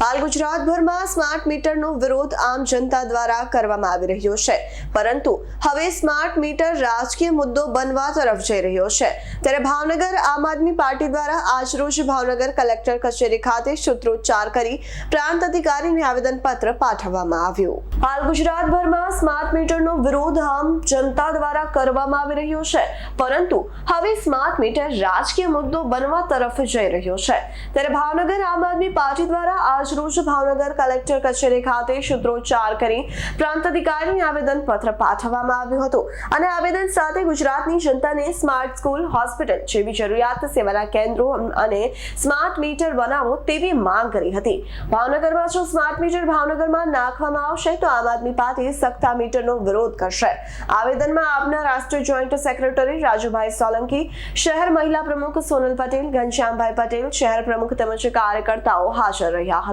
હાલ ગુજરાતભરમાં સ્માર્ટ મીટરનો વિરોધ આમ જનતા દ્વારા કરવામાં આવી રહ્યો છે. પરંતુ હવે સ્માર્ટ મીટર રાજકીય મુદ્દો બનવા તરફ જઈ રહ્યો છે. ત્યારે ભાવનગર આમ આદમી પાર્ટી દ્વારા આજરોજ ભાવનગર કલેક્ટર કચેરી ખાતે સૂત્રોચ્ચાર કરી પ્રાંત અધિકારીને આવેદનપત્ર પાઠવવામાં આવ્યું. હાલ ગુજરાતભરમાં સ્માર્ટ મીટરનો વિરોધ આમ જનતા દ્વારા કરવામાં આવી રહ્યો છે. પરંતુ હવે સ્માર્ટ મીટર રાજકીય મુદ્દો બનવા તરફ જઈ રહ્યો છે. ત્યારે ભાવનગર આમ આદમી પાર્ટી દ્વારા આજરોજ ભાવનગર કલેક્ટર કચેરી ખાતે સૂત્રોચ્ચાર કરી પ્રાંત અધિકારીને આવેદન પત્ર પાઠવવામાં આવ્યું હતું અને આવેદન સાથે ગુજરાતની જનતાને સ્માર્ટ સ્કૂલ, હોસ્પિટલ જેવી જરૂરિયાત સેવાના કેન્દ્રો અને સ્માર્ટ મીટર બનાવો તેવી માંગ કરી હતી. ભાવનગરમાં જો સ્માર્ટ મીટર ભાવનગરમાં નાખવામાં આવશે તો આમ આદમી પાર્ટી સખ્તા મીટરનો વિરોધ કરશે. આવેદનમાં આપના રાષ્ટ્રીય જોઈન્ટ સેક્રેટરી રાજુભાઈ સોલંકી, શહેર મહિલા પ્રમુખ સોનલ પટેલ, ઘનશ્યામભાઈ પટેલ, શહેર પ્રમુખ તેમજ કાર્યકર્તાઓ હાજર રહ્યા હતા.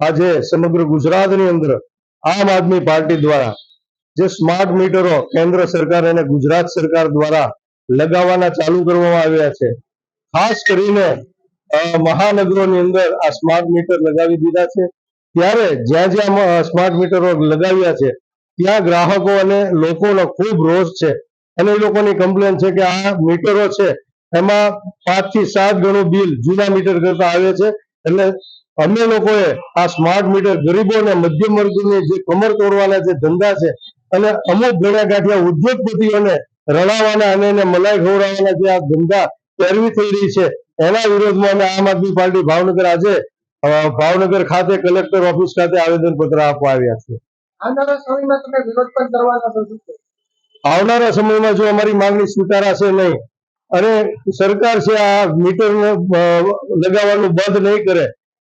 આજે સમગ્ર ગુજરાતની અંદર આમ આદમી પાર્ટી દ્વારા જે સ્માર્ટ મીટરો કેન્દ્ર સરકાર અને ગુજરાત સરકાર દ્વારા લગાવવાના ચાલુ કરવામાં આવ્યા છે, ખાસ કરીને મહાનગરોની અંદર આ સ્માર્ટ મીટર લગાવી દીધા છે. ત્યારે જ્યાં જ્યાં સ્માર્ટ મીટરો લગાવ્યા છે, ત્યાં ગ્રાહકો અને લોકોનો ખૂબ રોષ છે. અને એ લોકોની કમ્પ્લેન છે કે આ મીટરો છે, એમાં પાંચથી સાત ગણું બિલ જૂના મીટર કરતા આવે છે. એટલે અમે લોકોએ આ સ્માર્ટ મીટર ગરીબો અને મધ્યમ વર્ગને જે કમર તોડવાના જે ધંધા છે અને અમુક ગણ્યા ગાંઠિયા ઉદ્યોગપતિઓને રડાવવાના અને એને મલાઈ ખવડાવવાના જે આ ધંધા પેરવી થઈ રહી છે એના વિરોધમાં અમે આમ આદમી પાર્ટી ભાવનગર આજે ભાવનગર ખાતે કલેક્ટર ઓફિસ ખાતે આવેદન પત્ર આપવા આવ્યા છે? આવનારા સમયમાં જો અમારી માંગણી સ્વીકારાશે નહીં અને સરકાર છે આ મીટર લગાવવાનું બંધ નહીં કરે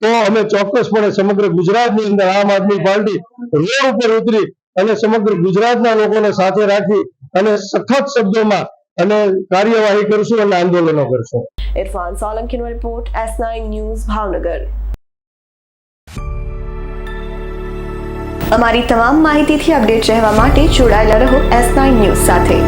તો અમે ચોક્કસપણે સમગ્ર ગુજરાતની અંદર આમ આદમી પાર્ટી રોડ ઉપર ઉતરી અને સમગ્ર ગુજરાતના લોકોને સાથે રાખી અને સખત શબ્દોમાં અને કાર્યવાહી કરશું અને આંદોલનો કરશું. ઇરફાન સોલંકીનો રિપોર્ટ એસ ન્યૂઝ ભાવનગર. અમારી તમામ માહિતીથી અપડેટ રહેવા માટે જોડાયેલા રહો એસ ન્યૂઝ સાથે.